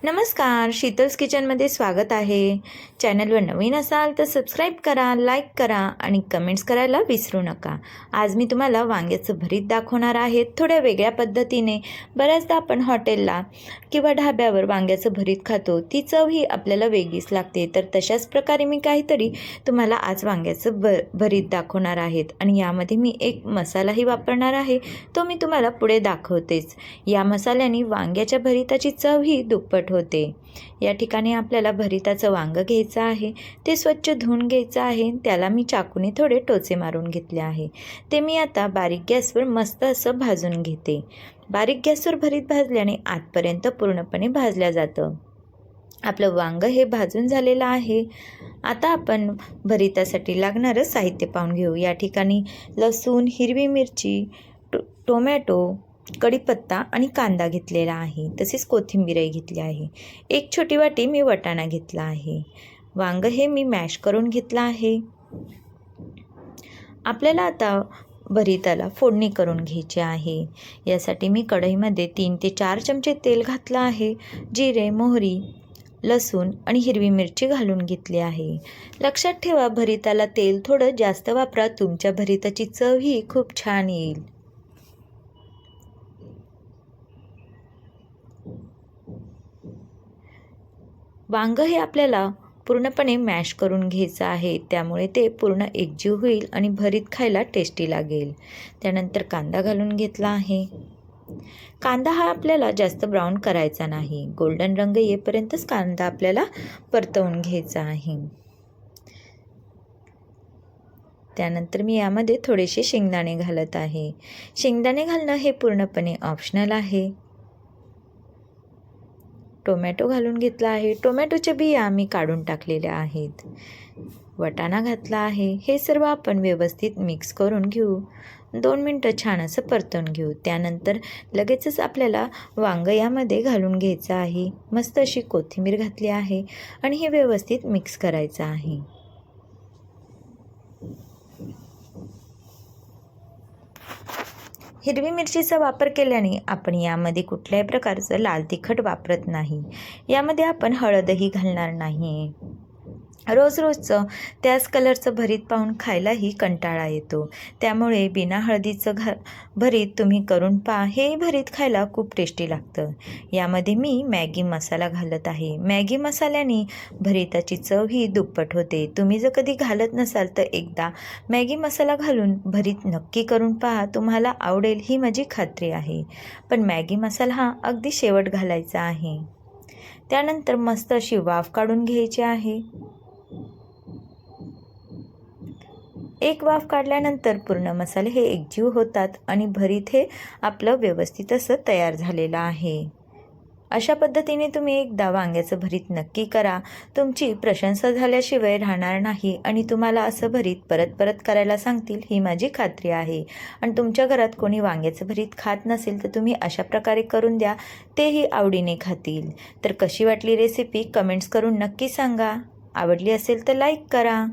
नमस्कार शीतल्स किचनमध्ये स्वागत आहे. चॅनलवर नवीन असाल तर सबस्क्राईब करा लाईक करा आणि कमेंट्स करायला विसरू नका. आज मी तुम्हाला वांग्याचं भरीत दाखवणार आहे. थोड्या वेगळ्या पद्धतीने बऱ्याचदा आपण हॉटेलला किंवा ढाब्यावर वांग्याचं भरीत खातो. ती चव ही आपल्याला वेगळीच लागते. तर तशाच प्रकारे मी काहीतरी तुम्हाला आज वांग्याचं भ भरीत दाखवणार आहेत. आणि यामध्ये मी एक मसालाही वापरणार आहे. तो मी तुम्हाला पुढे दाखवतेच. या मसाल्याने वांग्याच्या भरीताची चव ही दुप्पट होते. या ठिकाणी आपल्याला भरिताचं वांगं घ्यायचं आहे. ते स्वच्छ धुवून घ्यायचं आहे. त्याला मी चाकूने थोडे टोचे मारून घेतले आहे. ते मी आता बारीक गॅसवर मस्त असं भाजून घेते. बारीक गॅसवर भरीत भाजल्याने आतपर्यंत पूर्णपणे भाजल्या जातं. आपलं वांगं हे भाजून झालेलं आहे. आता आपण भरितासाठी लागणारं साहित्य पाहून घेऊ. या ठिकाणी लसूण हिरवी मिरची टो टोमॅटो कढीपत्ता आणि कांदा घेतलेला आहे. तसेच कोथिंबीरही घेतली आहे. एक छोटी वाटी मी वटाणा घेतला आहे. वांगं हे मी मॅश करून घेतलं आहे. आपल्याला आता भरिताला फोडणी करून घ्यायची आहे. यासाठी मी कढईमध्ये तीन ते चार चमचे तेल घातलं आहे. जिरे मोहरी लसूण आणि हिरवी मिरची घालून घेतली आहे. लक्षात ठेवा भरिताला तेल थोडं जास्त वापरा. तुमच्या भरिताची चव ही खूप छान येईल. वांगं हे आपल्याला पूर्णपणे मॅश करून घ्यायचं आहे. त्यामुळे ते पूर्ण एकजीव होईल आणि भरीत खायला टेस्टी लागेल. त्यानंतर कांदा घालून घेतला आहे. कांदा हा आपल्याला जास्त ब्राऊन करायचा नाही. गोल्डन रंग येईपर्यंतच कांदा आपल्याला परतवून घ्यायचा आहे. त्यानंतर मी यामध्ये थोडेसे शेंगदाणे घालत आहे. शेंगदाणे घालणं हे पूर्णपणे ऑप्शनल आहे. टोमॅटो घालून घेतला आहे. टोमॅटोच्या बिया आम्ही काढून टाकलेल्या आहेत. वटाणा घातला आहे. हे सर्व आपण व्यवस्थित मिक्स करून घेऊ. दोन मिनटं छान असं परतून घेऊ. त्यानंतर लगेचच आपल्याला वांग यामध्ये घालून घ्यायचं आहे. मस्त अशी कोथिंबीर घातली आहे आणि हे व्यवस्थित मिक्स करायचं आहे. हिरवी मिरचीचा वापर केल्याने आपण यामध्ये कुठल्याही प्रकारचं लाल तिखट वापरत नाही. यामध्ये आपण हळदही घालणार नाही. रोज रोजचं त्याच कलरचं भरीत पाहून खायलाही कंटाळा येतो. त्यामुळे बिना हळदीचं घा भरीत तुम्ही करून पहा. हे भरीत खायला खूप टेस्टी लागतं. यामध्ये मी मॅगी मसाला घालत आहे. मॅगी मसाल्याने भरीताची चव ही दुप्पट होते. तुम्ही जर कधी घालत नसाल तर एकदा मॅगी मसाला घालून भरीत नक्की करून पहा. तुम्हाला आवडेल ही माझी खात्री आहे. पण मॅगी मसाला हा अगदी शेवट घालायचा आहे. त्यानंतर मस्त अशी वाफ काढून घ्यायची आहे. एक वाफ काढल्यानंतर पूर्ण मसाले हे एकजीव होतात आणि भरीत हे आपलं व्यवस्थित असं तयार झालेलं आहे. अशा पद्धतीने तुम्ही एकदा वांग्याचं भरीत नक्की करा. तुमची प्रशंसा झाल्याशिवाय राहणार नाही आणि तुम्हाला असं भरीत परत परत करायला सांगतील ही माझी खात्री आहे. आणि तुमच्या घरात कोणी वांग्याचं भरीत खात नसेल तर तुम्ही अशा प्रकारे करून द्या तेही आवडीने खातील. तर कशी वाटली रेसिपी कमेंट्स करून नक्की सांगा. आवडली असेल तर लाईक करा.